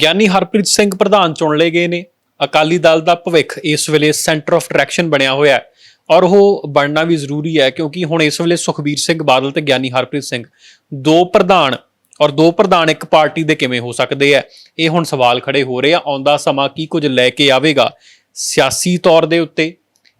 ਗਿਆਨੀ ਹਰਪ੍ਰੀਤ ਸਿੰਘ ਪ੍ਰਧਾਨ ਚੁਣ ਲਏ ਗਏ ਨੇ। ਅਕਾਲੀ ਦਲ ਦਾ ਭਵਿੱਖ ਇਸ ਵੇਲੇ ਸੈਂਟਰ ਆਫ ਡਾਇਰੈਕਸ਼ਨ ਬਣਿਆ ਹੋਇਆ ਹੈ। ਔਰ ਉਹ ਬਣਨਾ ਵੀ ਜ਼ਰੂਰੀ ਹੈ ਕਿਉਂਕਿ ਹੁਣ ਇਸ ਵੇਲੇ ਸੁਖਬੀਰ ਸਿੰਘ ਬਾਦਲ ਤੇ ਗਿਆਨੀ ਹਰਪ੍ਰੀਤ ਸਿੰਘ ਦੋ ਪ੍ਰਧਾਨ ਔਰ ਦੋ ਪ੍ਰਧਾਨ ਇੱਕ ਪਾਰਟੀ ਦੇ ਕਿਵੇਂ ਹੋ ਸਕਦੇ ਆ ਇਹ ਹੁਣ ਸਵਾਲ ਖੜੇ ਹੋ ਰਹੇ ਆ। ਆਉਂਦਾ ਸਮਾਂ ਕੀ ਕੁਝ ਲੈ ਕੇ ਆਵੇਗਾ? ਸਿਆਸੀ ਤੌਰ ਦੇ ਉੱਤੇ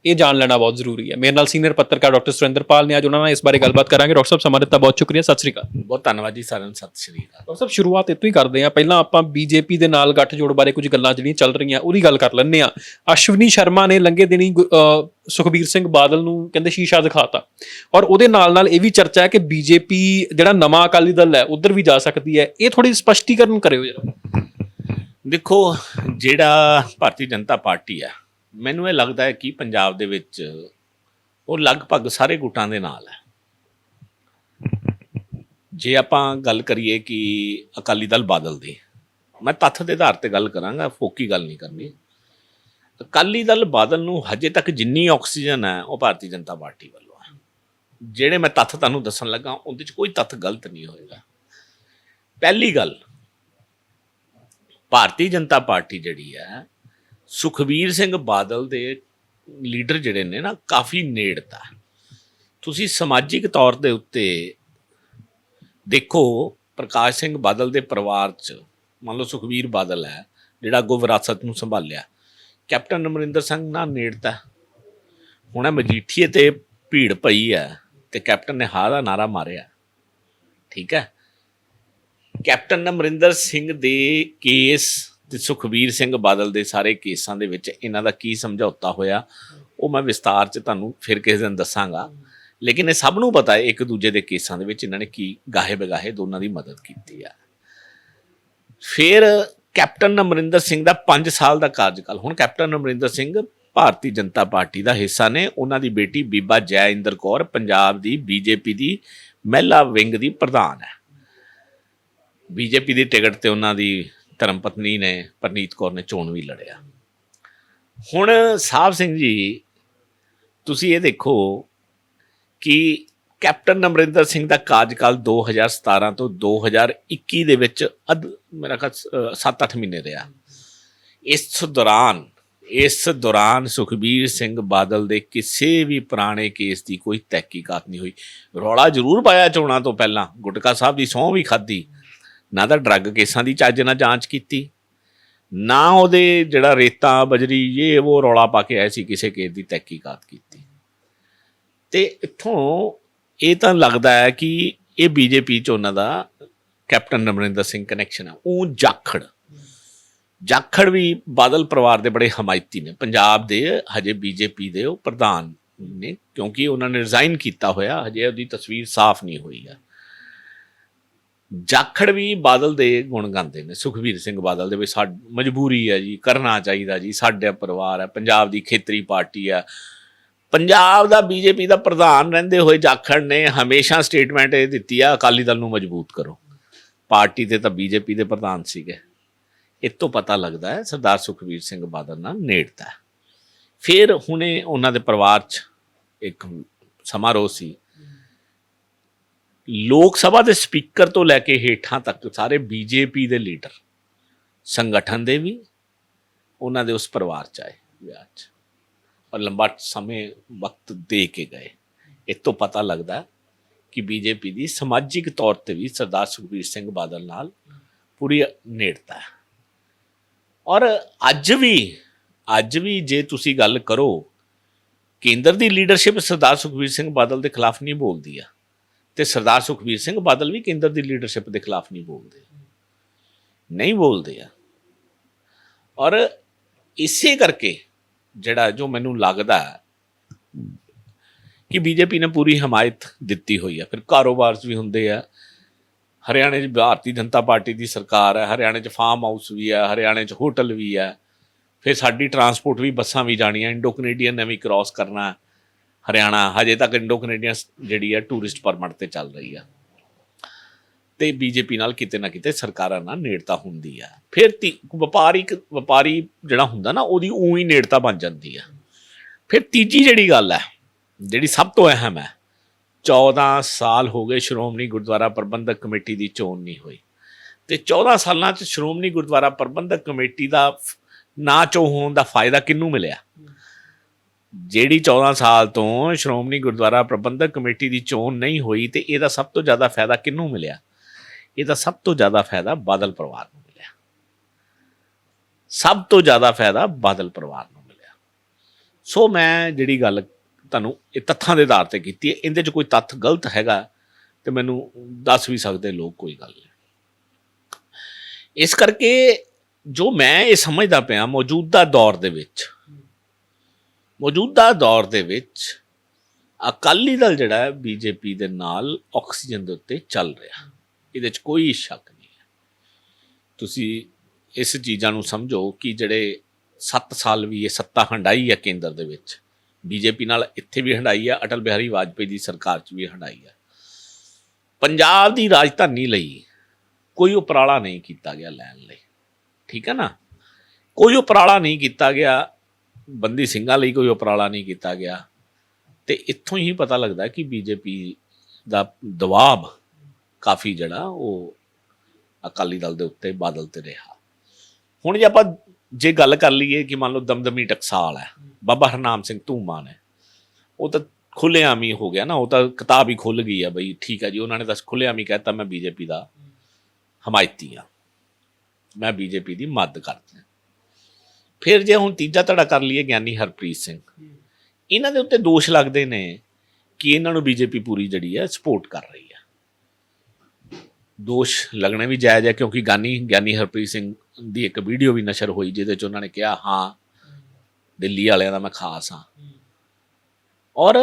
ਇਹ ਜਾਣ ਲੈਣਾ ਬਹੁਤ ਜ਼ਰੂਰੀ ਹੈ। ਮੇਰੇ ਨਾਲ ਸੀਨੀਅਰ ਪੱਤਰਕਾਰ ਡਾਕਟਰ ਸੁਰਿੰਦਰਪਾਲ ਨੇ ਅੱਜ ਉਹਨਾਂ ਨਾਲ ਇਸ ਬਾਰੇ ਗੱਲਬਾਤ ਕਰਾਂਗੇ। ਡਾਕਟਰ ਸਾਹਿਬ ਸਮਾਂ ਦਿੱਤਾ ਬਹੁਤ ਸ਼ੁਕਰੀਆ। ਸਤਿ ਸ਼੍ਰੀ ਅਕਾਲ। ਬਹੁਤ ਧੰਨਵਾਦ ਜੀ ਸਾਰਿਆਂ ਨੂੰ। ਸਤਿ ਸ਼੍ਰੀ ਅਕਾਲ। ਡਾਕਟਰ ਸਾਹਿਬ ਸ਼ੁਰੂਆਤ ਇੱਥੋਂ ਹੀ ਕਰਦੇ ਹਾਂ। ਪਹਿਲਾਂ ਆਪਾਂ ਬੀਜੇਪੀ ਦੇ ਨਾਲ ਗੱਠਜੋੜ ਬਾਰੇ ਕੁਝ ਗੱਲਾਂ ਜਿਹੜੀਆਂ ਚੱਲ ਰਹੀਆਂ ਉਹਦੀ ਗੱਲ ਕਰ ਲੈਂਦੇ ਆ ਅਸ਼ਵਨੀ ਸ਼ਰਮਾ ਨੇ ਲੰਗੇ ਦਿਨੀ ਸੁਖਬੀਰ ਸਿੰਘ ਬਾਦਲ ਨੂੰ ਕਹਿੰਦੇ ਸ਼ੀਸ਼ਾ ਦਿਖਾਤਾ। ਔਰ ਉਹਦੇ ਨਾਲ ਨਾਲ ਇਹ ਵੀ ਚਰਚਾ ਹੈ ਕਿ ਬੀਜੇਪੀ ਜਿਹੜਾ ਨਵਾਂ ਅਕਾਲੀ ਦਲ ਹੈ ਉਧਰ ਵੀ ਜਾ ਸਕਦੀ ਹੈ। ਇਹ ਥੋੜੀ ਸਪਸ਼ਟੀਕਰਨ ਕਰਿਓ ਜਰਾ। ਦੇਖੋ ਜਿਹੜਾ ਭਾਰਤੀ ਜਨਤਾ ਪਾਰਟੀ ਹੈ ਮੈਨੂੰ ਇਹ ਲੱਗਦਾ ਹੈ ਕਿ ਪੰਜਾਬ ਦੇ ਵਿੱਚ ਉਹ ਲਗਭਗ ਸਾਰੇ ਗੁੱਟਾਂ ਦੇ ਨਾਲ ਹੈ। ਜੇ ਆਪਾਂ ਗੱਲ ਕਰੀਏ ਕਿ ਅਕਾਲੀ ਦਲ ਬਾਦਲ ਦੀ, ਮੈਂ ਤੱਥ ਦੇ ਆਧਾਰ ਤੇ ਗੱਲ ਕਰਾਂਗਾ, ਫੋਕੀ ਗੱਲ ਨਹੀਂ ਕਰਨੀ। ਅਕਾਲੀ ਦਲ ਬਾਦਲ ਨੂੰ ਹਜੇ ਤੱਕ ਜਿੰਨੀ ਆਕਸੀਜਨ ਹੈ, ਉਹ ਭਾਰਤੀ ਜਨਤਾ ਪਾਰਟੀ ਵੱਲੋਂ ਹੈ। ਜਿਹੜੇ ਮੈਂ ਤੱਥ ਤੁਹਾਨੂੰ ਦੱਸਣ ਲੱਗਾ, ਉਹਦੇ 'ਚ ਕੋਈ ਤੱਥ ਗਲਤ ਨਹੀਂ ਹੋਏਗਾ। ਪਹਿਲੀ ਗੱਲ, ਭਾਰਤੀ ਜਨਤਾ ਪਾਰਟੀ ਜਿਹੜੀ ਹੈ ਸੁਖਬੀਰ ਸਿੰਘ ਬਾਦਲ ਦੇ ਲੀਡਰ ਜਿਹੜੇ ਨੇ ਨਾ, ਕਾਫੀ ਨੇੜਤਾ ਤੁਸੀਂ ਸਮਾਜਿਕ ਤੌਰ ਦੇ ਉੱਤੇ ਦੇਖੋ, ਪ੍ਰਕਾਸ਼ ਸਿੰਘ ਬਾਦਲ ਦੇ ਪਰਿਵਾਰ 'ਚ, ਮੰਨ ਲਓ ਸੁਖਬੀਰ ਬਾਦਲ ਹੈ, ਜਿਹੜਾ ਅੱਗੋਂ ਵਿਰਾਸਤ ਨੂੰ ਸੰਭਾਲਿਆ। ਕੈਪਟਨ ਅਮਰਿੰਦਰ ਸਿੰਘ ਨਾਲ ਨੇੜਤਾ ਹੁਣ ਮਜੀਠੀਏ ਤੇ ਭੀੜ ਪਈ ਹੈ ਤੇ ਕੈਪਟਨ ਨੇ ਹਾਂ ਦਾ ਨਾਰਾ ਮਾਰਿਆ। ਠੀਕ ਹੈ? ਕੈਪਟਨ ਅਮਰਿੰਦਰ ਸਿੰਘ ਦੇ ਕੇਸ ਤੇ ਸੁਖਬੀਰ ਸਿੰਘ ਬਾਦਲ ਦੇ ਸਾਰੇ ਕੇਸਾਂ ਦੇ ਵਿੱਚ ਇਹਨਾਂ ਦਾ ਕੀ ਸਮਝੌਤਾ ਹੋਇਆ? ਉਹ ਮੈਂ ਵਿਸਤਾਰ 'ਚ ਤੁਹਾਨੂੰ ਫਿਰ ਕਿਸੇ ਦਿਨ ਦੱਸਾਂਗਾ। ਲੇਕਿਨ ਇਹ ਸਭ ਨੂੰ ਪਤਾ ਹੈ, ਇੱਕ ਦੂਜੇ ਦੇ ਕੇਸਾਂ ਦੇ ਵਿੱਚ ਇਹਨਾਂ ਨੇ ਕੀ ਗਾਹੇ ਬਗਾਹੇ ਦੋਨਾਂ ਦੀ ਮਦਦ ਕੀਤੀ ਆ। ਫਿਰ ਕੈਪਟਨ ਅਮਰਿੰਦਰ ਸਿੰਘ ਦਾ 5 ਸਾਲ ਦਾ ਕਾਰਜਕਾਲ। ਹੁਣ ਕੈਪਟਨ ਅਮਰਿੰਦਰ ਸਿੰਘ ਭਾਰਤੀ ਜਨਤਾ ਪਾਰਟੀ ਦਾ ਹਿੱਸਾ ਨੇ। ਉਹਨਾਂ ਦੀ ਬੇਟੀ ਬੀਬਾ ਜੈ ਇੰਦਰ ਕੌਰ ਪੰਜਾਬ ਦੀ ਬੀਜੇਪੀ ਦੀ ਮਹਿਲਾ ਵਿੰਗ ਦੀ ਪ੍ਰਧਾਨ ਹੈ। ਬੀਜੇਪੀ ਦੀ ਟਿਕਟ ਤੇ ਉਹਨਾਂ ਦੀ ਧਰਮ ਪਤਨੀ ਨੇ, ਪਰਨੀਤ ਕੌਰ ਨੇ ਚੋਣ ਵੀ ਲੜਿਆ। ਹੁਣ ਸਾਹਿਬ ਸਿੰਘ ਜੀ, ਤੁਸੀਂ ਇਹ ਦੇਖੋ ਕਿ ਕੈਪਟਨ ਅਮਰਿੰਦਰ ਸਿੰਘ ਦਾ ਕਾਰਜਕਾਲ 2017 ਤੋਂ 2021 ਦੇ ਵਿੱਚ ਅੱਧ, ਮੇਰਾ ਖਿਆਲ 7-8 ਮਹੀਨੇ ਰਿਹਾ। ਇਸ ਦੌਰਾਨ ਇਸ ਦੌਰਾਨ ਸੁਖਬੀਰ ਸਿੰਘ ਬਾਦਲ ਦੇ ਕਿਸੇ ਵੀ ਪੁਰਾਣੇ ਕੇਸ ਦੀ ਕੋਈ ਤਹਿਕੀਕਾਤ ਨਹੀਂ ਹੋਈ। ਰੌਲਾ ਜ਼ਰੂਰ ਪਾਇਆ ਚੋਣਾਂ ਤੋਂ ਪਹਿਲਾਂ। ਗੁਟਕਾ ਸਾਹਿਬ ਦੀ ਸਹੁੰ ਵੀ ਖਾਧੀ। ਨਾ ਤਾਂ ਡਰੱਗ ਕੇਸਾਂ ਦੀ ਚੱਜ ਨਾਲ ਜਾਂਚ ਕੀਤੀ, ਨਾ ਉਹਦੇ ਜਿਹੜਾ ਰੇਤਾ ਬਜਰੀ, ਇਹ ਉਹ ਰੌਲਾ ਪਾ ਕੇ ਆਏ ਸੀ ਕਿਸੇ ਕੇਸ ਦੀ ਤਹਿਕੀਕਾਤ ਕੀਤੀ। ਤੇ ਇੱਥੋਂ ਇਹ ਤਾਂ ਲੱਗਦਾ ਹੈ ਕਿ ਇਹ ਬੀਜੇਪੀ ਚ ਉਹਨਾਂ ਦਾ ਕੈਪਟਨ ਅਮਰਿੰਦਰ ਸਿੰਘ ਕਨੈਕਸ਼ਨ ਆ, ਉਹ ਜਾਖੜ। ਜਾਖੜ ਵੀ ਬਾਦਲ ਪਰਿਵਾਰ ਦੇ ਬੜੇ ਹਮਾਇਤੀ ਨੇ, ਪੰਜਾਬ ਦੇ ਹਜੇ ਬੀਜੇਪੀ ਦੇ ਉਹ ਪ੍ਰਧਾਨ ਨੇ, ਕਿਉਂਕਿ ਉਹਨਾਂ ਨੇ ਰਿਜ਼ਾਈਨ ਕੀਤਾ ਹੋਇਆ, ਹਜੇ ਉਹਦੀ ਤਸਵੀਰ ਸਾਫ਼ ਨਹੀਂ ਹੋਈ ਆ। ਜਾਖੜ ਵੀ ਬਾਦਲ ਦੇ ਗੁਣ ਗਾਉਂਦੇ ਨੇ। ਸੁਖਬੀਰ ਸਿੰਘ ਬਾਦਲ ਦੇ ਵੀ ਸਾ, ਮਜਬੂਰੀ ਹੈ ਜੀ, ਕਰਨਾ ਚਾਹੀਦਾ ਜੀ, ਸਾਡੇ ਪਰਿਵਾਰ ਹੈ, ਪੰਜਾਬ ਦੀ ਖੇਤਰੀ ਪਾਰਟੀ ਹੈ। ਪੰਜਾਬ ਦਾ ਬੀਜੇਪੀ ਦਾ ਪ੍ਰਧਾਨ ਰਹਿੰਦੇ ਹੋਏ ਜਾਖੜ ਨੇ ਹਮੇਸ਼ਾ ਸਟੇਟਮੈਂਟ ਇਹ ਦਿੱਤੀ ਆ, ਅਕਾਲੀ ਦਲ ਨੂੰ ਮਜ਼ਬੂਤ ਕਰੋ। ਪਾਰਟੀ ਤੇ ਤਾਂ ਬੀਜੇਪੀ ਦੇ ਪ੍ਰਧਾਨ ਸੀਗੇ। ਇਹ ਤੋਂ ਪਤਾ ਲੱਗਦਾ ਹੈ, ਸਰਦਾਰ ਸੁਖਬੀਰ ਸਿੰਘ ਬਾਦਲ ਨਾਲ ਨੇੜਤਾ ਫਿਰ ਹੁਣੇ ਉਹਨਾਂ ਦੇ ਪਰਿਵਾਰ 'ਚ ਇੱਕ ਸਮਾਰੋਹ ਸੀ ਲੋਕ ਸਭਾ ਦੇ ਸਪੀਕਰ ਤੋਂ ਲੈ ਕੇ ਹੇਠਾਂ ਤੱਕ ਸਾਰੇ ਬੀਜੇਪੀ ਦੇ ਲੀਡਰ, ਸੰਗਠਨ ਦੇ ਵੀ, ਉਹਨਾਂ ਦੇ ਉਸ ਪਰਿਵਾਰ 'ਚ ਆਏ ਵਿਆਹ 'ਚ। ਔਰ ਲੰਬਾ ਸਮੇਂ ਵਕਤ ਦੇ ਕੇ ਗਏ। ਇਹ ਤੋਂ ਪਤਾ ਲੱਗਦਾ ਹੈ ਕਿ ਬੀਜੇਪੀ ਦੀ ਸਮਾਜਿਕ ਤੌਰ ਤੇ ਵੀ ਸਰਦਾਰ ਸੁਖਬੀਰ ਸਿੰਘ ਬਾਦਲ ਨਾਲ ਪੂਰੀ ਨੇੜਤਾ ਹੈ। ਔਰ ਅੱਜ ਵੀ ਅੱਜ ਵੀ ਜੇ ਤੁਸੀਂ ਗੱਲ ਕਰੋ, ਕੇਂਦਰ ਦੀ ਲੀਡਰਸ਼ਿਪ ਸਰਦਾਰ ਸੁਖਬੀਰ ਸਿੰਘ ਬਾਦਲ ਦੇ ਖਿਲਾਫ ਨਹੀਂ ਬੋਲਦੀ ਆ। ਤੇ ਸਰਦਾਰ ਸੁਖਬੀਰ ਸਿੰਘ ਬਾਦਲ ਵੀ ਕੇਂਦਰ ਦੀ ਲੀਡਰਸ਼ਿਪ ਦੇ ਖਿਲਾਫ ਨਹੀਂ ਬੋਲਦੇ। ਨਹੀਂ ਬੋਲਦੇ ਆ। ਔਰ ਇਸੇ ਕਰਕੇ ਜਿਹੜਾ ਜੋ ਮੈਨੂੰ ਲੱਗਦਾ ਹੈ ਕਿ ਬੀਜੇਪੀ ਨੇ ਪੂਰੀ ਹਮਾਇਤ ਦਿੱਤੀ ਹੋਈ ਆ। ਫਿਰ ਕਾਰੋਬਾਰ 'ਚ ਵੀ ਹੁੰਦੇ ਆ। ਹਰਿਆਣੇ 'ਚ ਭਾਰਤੀ ਜਨਤਾ ਪਾਰਟੀ ਦੀ ਸਰਕਾਰ ਹੈ ਹਰਿਆਣੇ 'ਚ ਫਾਰਮ ਹਾਊਸ ਵੀ ਹੈ ਹਰਿਆਣੇ 'ਚ ਹੋਟਲ ਵੀ ਹੈ ਫਿਰ ਸਾਡੀ ਟਰਾਂਸਪੋਰਟ ਵੀ ਬੱਸਾਂ ਵੀ ਜਾਣੀਆਂ ਇੰਡੋ ਕੈਨੇਡੀਅਨ ਨੇ ਵੀ ਕ੍ਰਾਸ ਕਰਨਾ। ਹਰਿਆਣਾ ਹਜੇ ਤੱਕ ਇੰਡੋ ਕੈਨੇਡੀਅਨ ਜਿਹੜੀ ਆ ਟੂਰਿਸਟ ਪਰਮਿਟ ਤੇ ਚੱਲ ਰਹੀ ਆ। ਤੇ ਬੀਜੇਪੀ ਨਾਲ ਕਿਤੇ ਨਾ ਕਿਤੇ ਸਰਕਾਰਾਂ ਨਾਲ ਨੇੜਤਾ ਹੁੰਦੀ ਆ। ਫਿਰ ਤੀ- ਵਪਾਰਿਕ ਵਪਾਰੀ ਜਿਹੜਾ ਹੁੰਦਾ ਨਾ ਉਹਦੀ ਉਹੀ ਨੇੜਤਾ ਬਣ ਜਾਂਦੀ ਆ। ਫਿਰ ਤੀਜੀ ਜਿਹੜੀ ਗੱਲ ਹੈ ਜਿਹੜੀ ਸਭ ਤੋਂ ਅਹਿਮ ਹੈ 14 ਸਾਲ ਹੋ ਗਏ ਸ਼੍ਰੋਮਣੀ ਗੁਰਦੁਆਰਾ ਪ੍ਰਬੰਧਕ ਕਮੇਟੀ ਦੀ ਚੋਣ ਨਹੀਂ ਹੋਈ। ਤੇ 14 ਸਾਲਾਂ ਚ ਸ਼੍ਰੋਮਣੀ ਗੁਰਦੁਆਰਾ ਪ੍ਰਬੰਧਕ ਕਮੇਟੀ ਦਾ ਫ- ਨਾ ਚੋ ਹੋਣ ਦਾ ਫਾਇਦਾ ਕਿਹਨੂੰ ਮਿਲਿਆ? ਜਿਹੜੀ 14 ਸਾਲ ਤੋਂ ਸ਼੍ਰੋਮਣੀ ਗੁਰਦੁਆਰਾ ਪ੍ਰਬੰਧਕ ਕਮੇਟੀ ਦੀ ਚੋਣ ਨਹੀਂ ਹੋਈ ਤੇ ਇਹਦਾ ਸਭ ਤੋਂ ਜ਼ਿਆਦਾ ਫਾਇਦਾ ਕਿਹਨੂੰ ਮਿਲਿਆ? ਇਹਦਾ ਸਭ ਤੋਂ ਜ਼ਿਆਦਾ ਫਾਇਦਾ ਬਾਦਲ ਪਰਿਵਾਰ ਨੂੰ ਮਿਲਿਆ। ਸਭ ਤੋਂ ਜ਼ਿਆਦਾ ਫਾਇਦਾ ਬਾਦਲ ਪਰਿਵਾਰ ਨੂੰ ਮਿਲਿਆ। ਸੋ ਮੈਂ ਜਿਹੜੀ ਗੱਲ ਤੁਹਾਨੂੰ ਇਹ ਤੱਥਾਂ ਦੇ ਆਧਾਰ ਤੇ ਕੀਤੀ ਹੈ, ਇਹਦੇ 'ਚ ਕੋਈ ਤੱਥ ਗਲਤ ਹੈਗਾ ਤੇ ਮੈਨੂੰ ਦੱਸ ਵੀ ਸਕਦੇ ਲੋਕ ਕੋਈ ਗੱਲ ਨਹੀਂ। ਇਸ ਕਰਕੇ ਜੋ ਮੈਂ ਇਹ ਸਮਝਦਾ ਪਿਆ ਮੌਜੂਦਾ ਦੌਰ ਦੇ ਵਿੱਚ ਮੌਜੂਦਾ ਦੌਰ ਦੇ ਵਿੱਚ ਅਕਾਲੀ ਦਲ ਜਿਹੜਾ ਹੈ ਬੀਜੇਪੀ ਦੇ ਨਾਲ ਆਕਸੀਜਨ ਦੇ ਉੱਤੇ ਚੱਲ ਰਿਹਾ। ਇਹਦੇ 'ਚ ਕੋਈ ਸ਼ੱਕ ਨਹੀਂ ਹੈ। ਤੁਸੀਂ ਇਸ ਚੀਜ਼ਾਂ ਨੂੰ ਸਮਝੋ ਕਿ ਜਿਹੜੇ 7 ਸਾਲ ਵੀ ਇਹ ਸੱਤਾ ਹੰਡਾਈ ਹੈ ਕੇਂਦਰ ਦੇ ਵਿੱਚ, ਬੀਜੇਪੀ ਨਾਲ ਇੱਥੇ ਵੀ ਹੰਡਾਈ ਹੈ ਅਟਲ ਬਿਹਾਰੀ ਵਾਜਪੇਈ ਦੀ ਸਰਕਾਰ 'ਚ ਵੀ ਹੰਡਾਈ ਹੈ ਪੰਜਾਬ ਦੀ ਰਾਜਧਾਨੀ ਲਈ ਕੋਈ ਉਪਰਾਲਾ ਨਹੀਂ ਕੀਤਾ ਗਿਆ ਲੈਣ ਲਈ। ਠੀਕ ਹੈ ਨਾ? ਕੋਈ ਉਪਰਾਲਾ ਨਹੀਂ ਕੀਤਾ ਗਿਆ ਬੰਦੀ ਸਿੰਘਾਂ ਲਈ ਕੋਈ ਉਪਰਾਲਾ ਨਹੀਂ ਕੀਤਾ ਗਿਆ। ਤੇ ਇੱਥੋਂ ਹੀ ਪਤਾ ਲੱਗਦਾ ਕਿ ਬੀਜੇਪੀ ਦਾ ਦਬਾਅ ਕਾਫੀ ਜਿਹੜਾ ਉਹ ਅਕਾਲੀ ਦਲ ਦੇ ਉੱਤੇ ਬਾਦਲ ਤੇ ਰਿਹਾ। ਹੁਣ ਜੇ ਆਪਾਂ ਜੇ ਗੱਲ ਕਰ ਲਈਏ ਕਿ ਮੰਨ ਲਓ ਦਮਦਮੀ ਟਕਸਾਲ ਹੈ, ਬਾਬਾ ਹਰਨਾਮ ਸਿੰਘ ਧੂਮਾ ਨੇ, ਉਹ ਤਾਂ ਖੁੱਲ੍ਹੇਆਮ ਹੀ ਹੋ ਗਿਆ ਨਾ, ਉਹ ਤਾਂ ਕਿਤਾਬ ਹੀ ਖੁੱਲ ਗਈ ਆ ਬਈ ਠੀਕ ਹੈ ਜੀ, ਉਹਨਾਂ ਨੇ ਤਾਂ ਖੁੱਲ੍ਹੇਆਮ ਹੀ ਕਹਿਤਾ ਮੈਂ ਬੀਜੇਪੀ ਦਾ ਹਮਾਇਤੀ ਆ, ਮੈਂ ਬੀਜੇਪੀ ਦੀ ਮਦਦ ਕਰਦਾ। ਫਿਰ ਜੇ ਹੁਣ ਤੀਜਾ ਧੜਾ ਕਰ ਲਈਏ ਗਿਆਨੀ ਹਰਪ੍ਰੀਤ ਸਿੰਘ, ਇਹਨਾਂ ਦੇ ਉੱਤੇ ਦੋਸ਼ ਲੱਗਦੇ ਨੇ ਕਿ ਇਹਨਾਂ ਨੂੰ ਬੀਜੇਪੀ ਪੂਰੀ ਜਿਹੜੀ ਹੈ ਸਪੋਰਟ ਕਰ ਰਹੀ ਹੈ ਦੋਸ਼ ਲੱਗਣੇ ਵੀ ਜਾਇਜ਼ ਹੈ ਕਿਉਂਕਿ ਗਿਆਨੀ ਗਿਆਨੀ ਹਰਪ੍ਰੀਤ ਸਿੰਘ ਦੀ ਇੱਕ ਵੀਡੀਓ ਵੀ ਨਸ਼ਰ ਹੋਈ ਜਿਹਦੇ 'ਚ ਉਹਨਾਂ ਨੇ ਕਿਹਾ, ਹਾਂ, ਦਿੱਲੀ ਵਾਲਿਆਂ ਦਾ ਮੈਂ ਖਾਸ ਹਾਂ। ਔਰ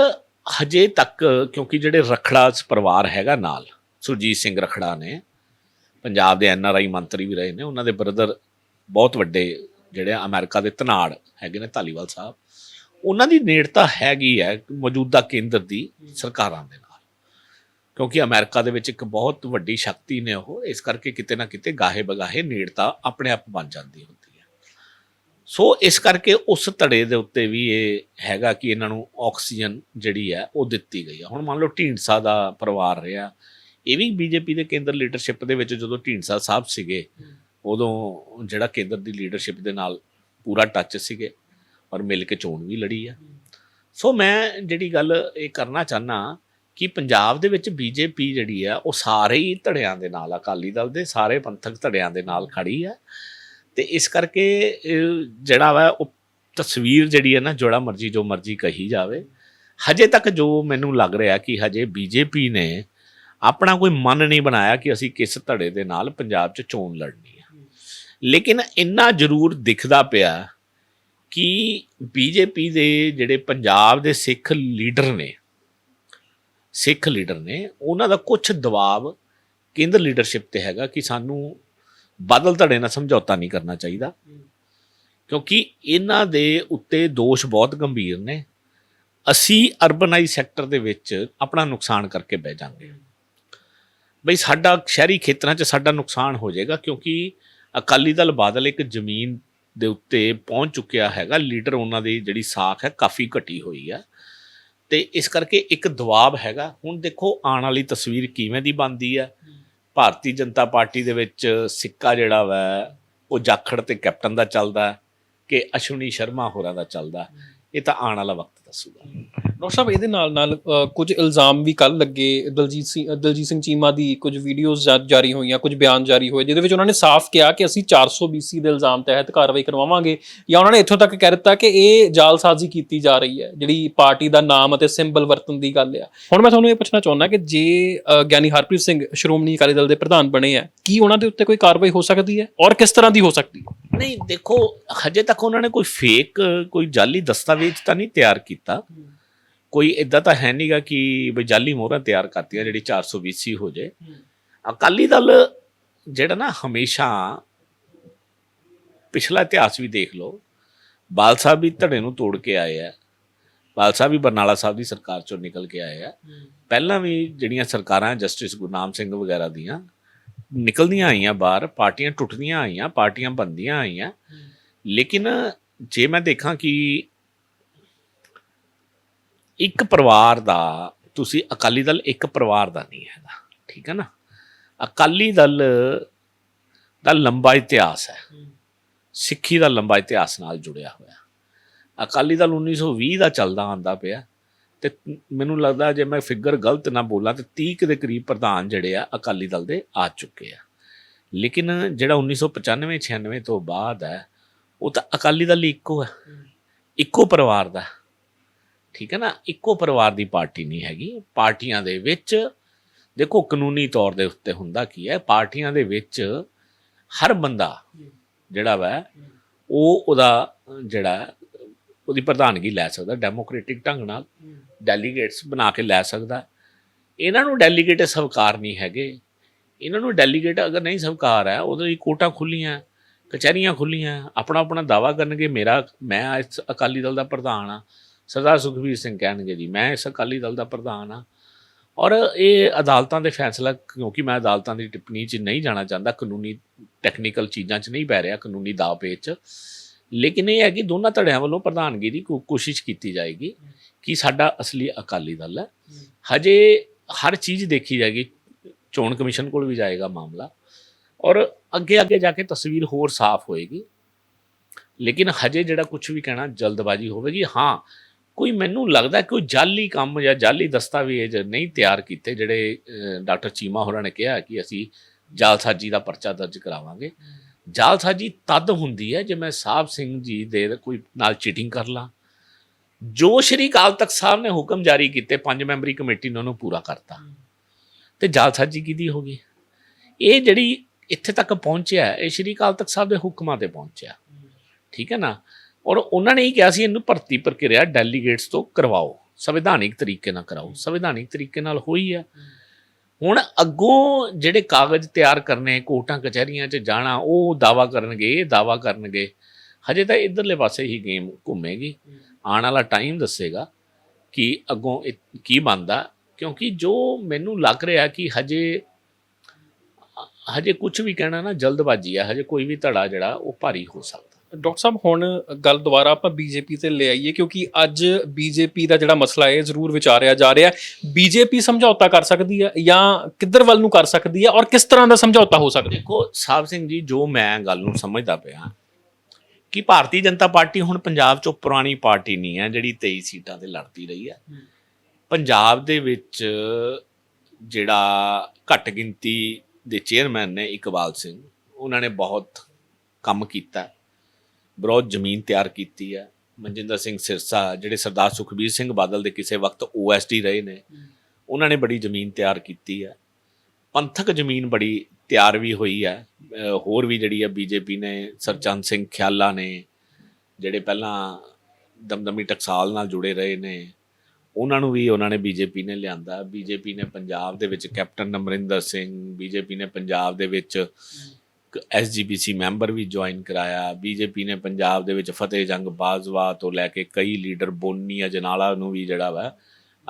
ਹਜੇ ਤੱਕ ਕਿਉਂਕਿ ਜਿਹੜੇ ਰਖੜਾ ਪਰਿਵਾਰ ਹੈਗਾ ਨਾਲ, ਸੁਰਜੀਤ ਸਿੰਘ ਰਖੜਾ ਨੇ, ਪੰਜਾਬ ਦੇ ਐਨ ਆਰ ਆਈ ਮੰਤਰੀ ਵੀ ਰਹੇ ਨੇ, ਉਹਨਾਂ ਦੇ ਬ੍ਰਦਰ ਬਹੁਤ ਵੱਡੇ ਜਿਹੜੇ ਆ ਅਮਰੀਕਾ ਦੇ ਧਨਾੜ ਹੈਗੇ ਨੇ ਧਾਲੀਵਾਲ ਸਾਹਿਬ, ਉਹਨਾਂ ਦੀ ਨੇੜਤਾ ਹੈਗੀ ਹੈ ਮੌਜੂਦਾ ਕੇਂਦਰ ਦੀ ਸਰਕਾਰਾਂ ਦੇ ਨਾਲ। ਕਿਉਂਕਿ ਅਮਰੀਕਾ ਦੇ ਵਿੱਚ ਇੱਕ ਬਹੁਤ ਵੱਡੀ ਸ਼ਕਤੀ ਨੇ ਉਹ, ਇਸ ਕਰਕੇ ਕਿਤੇ ਨਾ ਕਿਤੇ ਗਾਹੇ ਬਗਾਹੇ ਨੇੜਤਾ ਆਪਣੇ ਆਪ ਬਣ ਜਾਂਦੀ ਹੁੰਦੀ ਹੈ। ਸੋ ਇਸ ਕਰਕੇ ਉਸ ਧੜੇ ਦੇ ਉੱਤੇ ਵੀ ਇਹ ਹੈਗਾ ਕਿ ਇਹਨਾਂ ਨੂੰ ਆਕਸੀਜਨ ਜਿਹੜੀ ਹੈ ਉਹ ਦਿੱਤੀ ਗਈ ਹੈ। ਹੁਣ ਮੰਨ ਲਓ ਢੀਂਡਸਾ ਦਾ ਪਰਿਵਾਰ ਰਿਹਾ, ਇਹ ਵੀ ਬੀਜੇਪੀ ਦੇ ਕੇਂਦਰ ਲੀਡਰਸ਼ਿਪ ਦੇ ਵਿੱਚ ਜਦੋਂ ਢੀਂਡਸਾ ਸਾਹਿਬ ਸੀਗੇ ਉਦੋਂ ਜਿਹੜਾ ਕੇਂਦਰ ਦੀ ਲੀਡਰਸ਼ਿਪ ਦੇ ਨਾਲ ਪੂਰਾ ਟੱਚ ਸੀਗੇ, ਔਰ ਮਿਲ ਕੇ ਚੋਣ ਵੀ ਲੜੀ ਆ। ਸੋ ਮੈਂ ਜਿਹੜੀ ਗੱਲ ਇਹ ਕਰਨਾ ਚਾਹਨਾ ਕਿ ਪੰਜਾਬ ਦੇ ਵਿੱਚ ਬੀਜੇਪੀ ਜਿਹੜੀ ਆ, ਉਹ ਸਾਰੇ ਹੀ ਧੜਿਆਂ ਦੇ ਨਾਲ, ਅਕਾਲੀ ਦਲ ਦੇ ਸਾਰੇ ਪੰਥਕ ਧੜਿਆਂ ਦੇ ਨਾਲ ਖੜੀ ਆ। ਤੇ ਇਸ ਕਰਕੇ ਜਿਹੜਾ ਵਾ, ਉਹ ਤਸਵੀਰ ਜਿਹੜੀ ਹੈ ਨਾ ਜਿਹੜਾ ਮਰਜ਼ੀ, ਜੋ ਮਰਜ਼ੀ ਕਹੀ ਜਾਵੇ, ਹਜੇ ਤੱਕ ਜੋ ਮੈਨੂੰ ਲੱਗ ਰਿਹਾ ਕਿ ਹਜੇ ਬੀਜੇਪੀ ਨੇ ਆਪਣਾ ਕੋਈ ਮਨ ਨਹੀਂ ਬਣਾਇਆ ਕਿ ਅਸੀਂ ਕਿਸ ਧੜੇ ਦੇ ਨਾਲ ਪੰਜਾਬ 'ਚ ਚੋਣ ਲੜਨੀ ਹੈ ਲੇਕਿਨ ਇੰਨਾ ਜ਼ਰੂਰ ਦਿਖਦਾ ਪਿਆ ਕਿ ਬੀਜੇਪੀ ਦੇ ਜਿਹੜੇ ਪੰਜਾਬ ਦੇ ਸਿੱਖ ਲੀਡਰ ਨੇ, ਸਿੱਖ ਲੀਡਰ ਨੇ, ਉਹਨਾਂ ਦਾ ਕੁਝ ਦਬਾਅ ਕੇਂਦਰ ਲੀਡਰਸ਼ਿਪ ਤੇ ਹੈਗਾ ਕਿ ਸਾਨੂੰ ਬਾਦਲ ਧੜੇ ਨਾਲ ਸਮਝੌਤਾ ਨਹੀਂ ਕਰਨਾ ਚਾਹੀਦਾ। ਕਿਉਂਕਿ ਇਹਨਾਂ ਦੇ ਉੱਤੇ ਦੋਸ਼ ਬਹੁਤ ਗੰਭੀਰ ਨੇ। ਅਸੀਂ ਅਰਬਨਾਈਜ਼ ਸੈਕਟਰ ਦੇ ਵਿੱਚ ਆਪਣਾ ਨੁਕਸਾਨ ਕਰਕੇ ਬਹਿ ਜਾਾਂਗੇ ਬਈ ਸਾਡਾ ਸ਼ਹਿਰੀ ਖੇਤਰਾਂ 'ਚ ਸਾਡਾ ਨੁਕਸਾਨ ਹੋ ਜਾਏਗਾ ਕਿਉਂਕਿ ਅਕਾਲੀ ਦਲ ਬਾਦਲ ਇੱਕ ਜ਼ਮੀਨ ਦੇ ਉੱਤੇ ਪਹੁੰਚ ਚੁੱਕਿਆ ਹੈਗਾ। ਲੀਡਰ ਉਹਨਾਂ ਦੀ ਜਿਹੜੀ ਸਾਖ ਹੈ ਕਾਫੀ ਘਟੀ ਹੋਈ ਆ। ਤੇ ਇਸ ਕਰਕੇ ਇੱਕ ਦਬਾਅ ਹੈਗਾ। ਹੁਣ ਦੇਖੋ, ਆਉਣ ਵਾਲੀ ਤਸਵੀਰ ਕਿਵੇਂ ਦੀ ਬਣਦੀ ਆ। ਭਾਰਤੀ ਜਨਤਾ ਪਾਰਟੀ ਦੇ ਵਿੱਚ ਸਿੱਕਾ ਜਿਹੜਾ ਵਾ, ਉਹ ਜਾਖੜ ਤੇ ਕੈਪਟਨ ਦਾ ਚੱਲਦਾ ਕਿ ਅਸ਼ਵਨੀ ਸ਼ਰਮਾ ਹੋਰਾਂ ਦਾ ਚੱਲਦਾ ਇਹ ਤਾਂ ਆਉਣ ਵਾਲਾ ਵਕਤ ਦੱਸੂਗਾ। ਡਾਕਟਰ ਸਾਹਿਬ, ਇਹਦੇ ਨਾਲ ਨਾਲ ਕੁਝ ਇਲਜ਼ਾਮ ਵੀ ਕੱਲ ਲੱਗੇ। ਦਲਜੀਤ ਸਿੰਘ ਦਲਜੀਤ ਸਿੰਘ ਚੀਮਾ ਦੀ ਕੁਝ ਵੀਡੀਓਜ਼ ਜਾਰੀ ਹੋਈਆਂ, ਕੁਝ ਬਿਆਨ ਜਾਰੀ ਹੋਏ, ਜਿਹਦੇ ਵਿੱਚ ਉਹਨਾਂ ਨੇ ਸਾਫ਼ ਕਿਹਾ ਕਿ ਅਸੀਂ 400 ਬੀਸੀ ਦੇ ਇਲਜ਼ਾਮ ਤਹਿਤ ਕਾਰਵਾਈ ਕਰਵਾਵਾਂਗੇ, ਜਾਂ ਉਹਨਾਂ ਨੇ ਇੱਥੋਂ ਤੱਕ ਕਹਿ ਦਿੱਤਾ ਕਿ ਇਹ ਜਾਲਸਾਜ਼ੀ ਕੀਤੀ ਜਾ ਰਹੀ ਹੈ, ਜਿਹੜੀ ਪਾਰਟੀ ਦਾ ਨਾਮ ਅਤੇ ਸਿੰਬਲ ਵਰਤਣ ਦੀ ਗੱਲ ਆ। ਹੁਣ ਮੈਂ ਤੁਹਾਨੂੰ ਇਹ ਪੁੱਛਣਾ ਚਾਹੁੰਦਾ ਕਿ ਜੇ ਗਿਆਨੀ ਹਰਪ੍ਰੀਤ ਸਿੰਘ ਸ਼੍ਰੋਮਣੀ ਅਕਾਲੀ ਦਲ ਦੇ ਪ੍ਰਧਾਨ ਬਣੇ ਆ, ਕੀ ਉਹਨਾਂ ਦੇ ਉੱਤੇ ਕੋਈ ਕਾਰਵਾਈ ਹੋ ਸਕਦੀ ਹੈ, ਔਰ ਕਿਸ ਤਰ੍ਹਾਂ ਦੀ ਹੋ ਸਕਦੀ ਹੈ? ਨਹੀਂ, ਦੇਖੋ, ਹਜੇ ਤੱਕ ਉਹਨਾਂ ਨੇ ਕੋਈ ਫੇਕ ਕੋਈ ਜਾਲੀ ਦਸਤਾਵੇਜ਼ ਤਾਂ ਨਹੀਂ ਤਿਆਰ ਕੀਤਾ। ਕੋਈ ਇਦਾਂ ਤਾਂ ਹੈ ਨਹੀਂਗਾ ਕਿ ਬਈ ਜਾਲੀ ਮੋਹਰਾਂ ਤਿਆਰ ਕਰਤੀਆਂ ਜਿਹੜੀ 420 ਹੋ ਜੇ। ਅਕਾਲੀ ਦਲ ਜਿਹੜਾ ਨਾ ਹਮੇਸ਼ਾ ਪਿਛਲਾ ਇਤਿਹਾਸ ਵੀ ਦੇਖ ਲਓ। ਬਾਲ ਸਾਹਿਬ ਵੀ ਧੜੇ ਨੂੰ ਤੋੜ ਕੇ ਆਏ ਆ। ਬਾਲ ਸਾਹਿਬ ਵੀ ਬਰਨਾਲਾ ਸਾਹਿਬ ਦੀ ਸਰਕਾਰ ਚੋਂ ਨਿਕਲ ਕੇ ਆਏ ਆ। ਪਹਿਲਾਂ ਵੀ ਜਿਹੜੀਆਂ ਸਰਕਾਰਾਂ ਜਸਟਿਸ ਗੁਰਨਾਮ ਸਿੰਘ ਵਗੈਰਾ ਦੀਆਂ ਨਿਕਲਦੀਆਂ ਆਈਆਂ ਬਾਹਰ ਪਾਰਟੀਆਂ ਟੁੱਟਦੀਆਂ ਆਈਆਂ ਪਾਰਟੀਆਂ ਬੰਦੀਆਂ ਆਈਆਂ। ਲੇਕਿਨ ਜੇ ਮੈਂ ਦੇਖਾਂ ਕਿ ਇੱਕ ਪਰਿਵਾਰ ਦਾ ਤੁਸੀਂ ਅਕਾਲੀ ਦਲ ਇੱਕ ਪਰਿਵਾਰ ਦਾ ਨਹੀਂ ਹੈਗਾ ਠੀਕ ਹੈ ਨਾ? ਅਕਾਲੀ ਦਲ ਦਾ ਲੰਬਾ ਇਤਿਹਾਸ ਹੈ। ਸਿੱਖੀ ਦਾ ਲੰਬਾ ਇਤਿਹਾਸ ਨਾਲ ਜੁੜਿਆ ਹੋਇਆ। ਅਕਾਲੀ ਦਲ 1920 ਦਾ ਚੱਲਦਾ ਆਂਦਾ ਪਿਆ ਤੇ ਮੈਨੂੰ ਲੱਗਦਾ ਜੇ ਮੈਂ ਫਿਗਰ ਗਲਤ ਨਾ ਬੋਲਾਂ ਤੇ 30 ਕੁ ਦੇ ਕਰੀਬ ਪ੍ਰਧਾਨ ਜਿਹੜੇ ਆ ਅਕਾਲੀ ਦਲ ਦੇ ਆ ਚੁੱਕੇ ਆ। ਲੇਕਿਨ ਜਿਹੜਾ 1995 96 ਤੋਂ ਬਾਅਦ ਹੈ ਉਹ ਤਾਂ ਅਕਾਲੀ ਦਲ ਇੱਕੋ ਹੈ। ਇੱਕੋ ਪਰਿਵਾਰ ਦਾ। ਠੀਕ ਹੈ ਨਾ? ਇੱਕੋ ਪਰਿਵਾਰ ਦੀ ਪਾਰਟੀ ਨਹੀਂ ਹੈਗੀ। ਪਾਰਟੀਆਂ ਦੇ ਵਿੱਚ ਦੇਖੋ ਕਾਨੂੰਨੀ ਤੌਰ ਦੇ ਉੱਤੇ ਹੁੰਦਾ ਕੀ ਹੈ? ਪਾਰਟੀਆਂ ਦੇ ਵਿੱਚ ਹਰ ਬੰਦਾ ਜਿਹੜਾ ਵਾ ਉਹ ਉਹਦਾ ਜਿਹੜਾ ਉਹਦੀ ਪ੍ਰਧਾਨਗੀ ਲੈ ਸਕਦਾ ਡੈਮੋਕ੍ਰੈਟਿਕ ਢੰਗ ਨਾਲ ਡੈਲੀਗੇਟਸ ਬਣਾ ਕੇ ਲੈ ਸਕਦਾ। ਇਹਨਾਂ ਨੂੰ ਡੈਲੀਗੇਟ ਸਵਕਾਰ ਨਹੀਂ ਹੈਗੇ। ਇਹਨਾਂ ਨੂੰ ਡੈਲੀਗੇਟ ਅਗਰ ਨਹੀਂ ਸਵਕਾਰ ਹੈ ਉਹਦੇ ਲਈ ਕੋਟਾਂ ਖੁੱਲੀਆਂ ਕਚਹਿਰੀਆਂ ਖੁੱਲੀਆਂ ਆਪਣਾ ਆਪਣਾ ਦਾਵਾ ਕਰਨਗੇ ਮੇਰਾ ਮੈਂ ਇਸ ਅਕਾਲੀ ਦਲ ਦਾ ਪ੍ਰਧਾਨ ਆ ਸਰਦਾਰ ਸੁਖਬੀਰ ਸਿੰਘ ਕਹਿਣਗੇ ਜੀ, ਮੈਂ ਇਸ ਅਕਾਲੀ ਦਲ ਦਾ ਪ੍ਰਧਾਨ ਆ ਔਰ ਇਹ ਅਦਾਲਤਾਂ ਦੇ ਫੈਸਲਾ, ਕਿਉਂਕਿ ਮੈਂ ਅਦਾਲਤਾਂ ਦੀ ਟਿੱਪਣੀ 'ਚ ਨਹੀਂ ਜਾਣਾ ਚਾਹੁੰਦਾ, ਕਾਨੂੰਨੀ ਟੈਕਨੀਕਲ ਚੀਜ਼ਾਂ 'ਚ ਨਹੀਂ ਪੈ ਰਿਹਾ, ਕਾਨੂੰਨੀ ਦਾਅ ਪੇਚ 'ਚ। ਲੇਕਿਨ ਇਹ ਹੈ ਕਿ ਦੋਨਾਂ ਧੜਿਆਂ ਵੱਲੋਂ ਪ੍ਰਧਾਨਗੀ ਦੀ ਕੋਸ਼ਿਸ਼ ਕੀਤੀ ਜਾਏਗੀ ਕਿ ਸਾਡਾ ਅਸਲੀ ਅਕਾਲੀ ਦਲ ਹੈ। ਹਜੇ ਹਰ ਚੀਜ਼ ਦੇਖੀ ਜਾਏਗੀ, ਚੋਣ ਕਮਿਸ਼ਨ ਕੋਲ ਵੀ ਜਾਏਗਾ ਮਾਮਲਾ। ਔਰ ਅੱਗੇ ਅੱਗੇ ਜਾ ਕੇ ਤਸਵੀਰ ਹੋਰ ਸਾਫ਼ ਹੋਏਗੀ। ਲੇਕਿਨ ਹਜੇ ਜਿਹੜਾ ਕੁਝ ਵੀ ਕਹਿਣਾ ਜਲਦਬਾਜ਼ੀ ਹੋਵੇਗੀ, ਹਾਂ ਕੋਈ ਮੈਨੂੰ ਲੱਗਦਾ ਕੋਈ ਜਾਲੀ ਕੰਮ ਜਾਂ ਜਾਲੀ ਦਸਤਾਵੇਜ਼ ਨਹੀਂ ਤਿਆਰ ਕੀਤੇ ਜਿਹੜੇ ਡਾਕਟਰ ਚੀਮਾ ਹੋਰਾਂ ਨੇ ਕਿਹਾ ਕਿ ਅਸੀਂ ਜਾਲਸਾਜੀ ਦਾ ਪਰਚਾ ਦਰਜ ਕਰਾਵਾਂਗੇ। ਜਾਲਸਾਜੀ ਤਦ ਹੁੰਦੀ ਹੈ ਜੇ ਮੈਂ ਸਾਹਿਬ ਸਿੰਘ ਜੀ ਦੇ ਕੋਈ ਨਾਲ ਚੀਟਿੰਗ ਕਰ ਲਾਂ। ਜੋ ਸ਼੍ਰੀ ਅਕਾਲ ਤਖਤ ਸਾਹਿਬ ਨੇ ਹੁਕਮ ਜਾਰੀ ਕੀਤੇ, ਪੰਜ ਮੈਂਬਰੀ ਕਮੇਟੀ ਨੇ ਉਹਨੂੰ ਪੂਰਾ ਕਰਤਾ। ਤੇ ਜਾਲਸਾਜੀ ਕਿਹਦੀ ਹੋ ਗਈ? ਇਹ ਜਿਹੜੀ ਇੱਥੇ ਤੱਕ ਪਹੁੰਚਿਆ, ਇਹ ਸ਼੍ਰੀ ਅਕਾਲ ਤਖਤ ਸਾਹਿਬ ਦੇ ਹੁਕਮਾਂ ਤੇ ਪਹੁੰਚਿਆ। ਠੀਕ ਹੈ ਨਾ? ਔਰ ਉਹਨਾਂ ਨੇ ਹੀ ਕਿਹਾ ਸੀ, ਇਹਨੂੰ ਭਰਤੀ ਪ੍ਰਕਿਰਿਆ ਡੈਲੀਗੇਟਸ ਤੋਂ ਕਰਵਾਓ। ਸੰਵਿਧਾਨਿਕ ਤਰੀਕੇ ਨਾਲ ਕਰਾਓ। ਸੰਵਿਧਾਨਿਕ ਤਰੀਕੇ ਨਾਲ ਹੋਈ ਆ। ਹੁਣ ਅੱਗੋਂ ਜਿਹੜੇ ਕਾਗਜ਼ ਤਿਆਰ ਕਰਨੇ, ਕੋਰਟਾਂ, ਕਚਹਿਰੀਆਂ 'ਚ ਜਾਣਾ, ਉਹ ਦਾਵਾ ਕਰਨਗੇ, ਇਹ ਦਾਵਾ ਕਰਨਗੇ। ਹਜੇ ਤਾਂ ਇਧਰਲੇ ਪਾਸੇ ਹੀ ਗੇਮ ਘੁੰਮੇਗੀ। ਆਉਣ ਵਾਲਾ ਟਾਈਮ ਦੱਸੇਗਾ ਕਿ ਅੱਗੋਂ ਇਹ ਕੀ ਬਣਦਾ। ਕਿਉਂਕਿ ਜੋ ਮੈਨੂੰ ਲੱਗ ਰਿਹਾ ਕਿ ਹਜੇ ਹਜੇ ਕੁਝ ਵੀ ਕਹਿਣਾ ਨਾ, ਜਲਦਬਾਜ਼ੀ ਆ। ਹਜੇ ਕੋਈ ਵੀ ਧੜਾ ਜਿਹੜਾ, ਉਹ ਭਾਰੀ ਹੋ ਸਕਦਾ। ਡਾਕਟਰ ਸਾਹਿਬ ਹੁਣ ਗੱਲ ਦੁਬਾਰਾ ਆਪਾਂ ਬੀਜੇਪੀ ਤੇ ਲੈ ਆਈਏ ਕਿਉਂਕਿ ਅੱਜ ਬੀਜੇਪੀ ਦਾ ਜਿਹੜਾ ਮਸਲਾ ਹੈ ਜ਼ਰੂਰ ਵਿਚਾਰਿਆ ਜਾ ਰਿਹਾ ਬੀਜੇਪੀ ਸਮਝੌਤਾ ਕਰ ਸਕਦੀ ਹੈ ਜਾਂ ਕਿੱਧਰ ਵੱਲ ਨੂੰ ਕਰ ਸਕਦੀ ਹੈ ਔਰ ਕਿਸ ਤਰ੍ਹਾਂ ਦਾ ਸਮਝੌਤਾ ਹੋ ਸਕਦਾ ਦੇਖੋ ਸਾਹਿਬ ਸਿੰਘ ਜੀ ਜੋ ਮੈਂ ਗੱਲ ਨੂੰ ਸਮਝਦਾ ਪਿਆ ਕਿ ਭਾਰਤੀ ਜਨਤਾ ਪਾਰਟੀ ਹੁਣ ਪੰਜਾਬ 'ਚੋਂ ਪੁਰਾਣੀ ਪਾਰਟੀ ਨਹੀਂ ਹੈ ਜਿਹੜੀ 23 ਸੀਟਾਂ ਤੇ ਲੜਦੀ ਰਹੀ ਹੈ। ਪੰਜਾਬ ਦੇ ਵਿੱਚ ਜਿਹੜਾ ਘੱਟ ਗਿਣਤੀ ਦੇ ਚੇਅਰਮੈਨ ਨੇ ਇਕਬਾਲ ਸਿੰਘ ਉਹਨਾਂ ਨੇ ਬਹੁਤ ਕੰਮ ਕੀਤਾ। ਬਹੁਤ ਜ਼ਮੀਨ ਤਿਆਰ ਕੀਤੀ ਹੈ। ਮਨਜਿੰਦਰ ਸਿੰਘ ਸਿਰਸਾ ਜਿਹੜੇ ਸਰਦਾਰ ਸੁਖਬੀਰ ਸਿੰਘ ਬਾਦਲ ਦੇ ਕਿਸੇ ਵਕਤ ਓਐਸਡੀ ਰਹੇ ਨੇ, ਉਹਨਾਂ ਨੇ ਬੜੀ ਜ਼ਮੀਨ ਤਿਆਰ ਕੀਤੀ ਹੈ। ਪੰਥਕ ਜ਼ਮੀਨ ਬੜੀ ਤਿਆਰ ਵੀ ਹੋਈ ਹੈ। ਹੋਰ ਵੀ ਜਿਹੜੀ ਹੈ ਬੀਜੇਪੀ ਨੇ, ਸਰਚੰਦ ਸਿੰਘ ਖਿਆਲਾ ਨੇ, ਜਿਹੜੇ ਪਹਿਲਾਂ ਦਮਦਮੀ ਟਕਸਾਲ ਨਾਲ ਜੁੜੇ ਰਹੇ ਨੇ, ਉਹਨਾਂ ਨੂੰ ਵੀ ਉਹਨਾਂ ਨੇ ਬੀਜੇਪੀ ਨੇ ਲਿਆਂਦਾ। ਬੀਜੇਪੀ ਨੇ ਪੰਜਾਬ ਦੇ ਵਿੱਚ ਕੈਪਟਨ ਅਮਰਿੰਦਰ ਸਿੰਘ ਬੀਜੇਪੀ ਨੇ ਪੰਜਾਬ ਦੇ ਵਿੱਚ ਐਸਜੀਪੀਸੀ ਮੈਂਬਰ ਵੀ ਜੁਆਇਨ ਕਰਾਇਆ ਬੀਜੇਪੀ ਨੇ ਪੰਜਾਬ ਦੇ ਵਿੱਚ ਫਤਿਹ ਜੰਗ ਬਾਜਵਾ ਤੋਂ ਲੈ ਕੇ ਕਈ ਲੀਡਰ ਬੋਨੀ ਅਜਨਾਲਾ ਨੂੰ ਵੀ ਜਿਹੜਾ ਵਾ,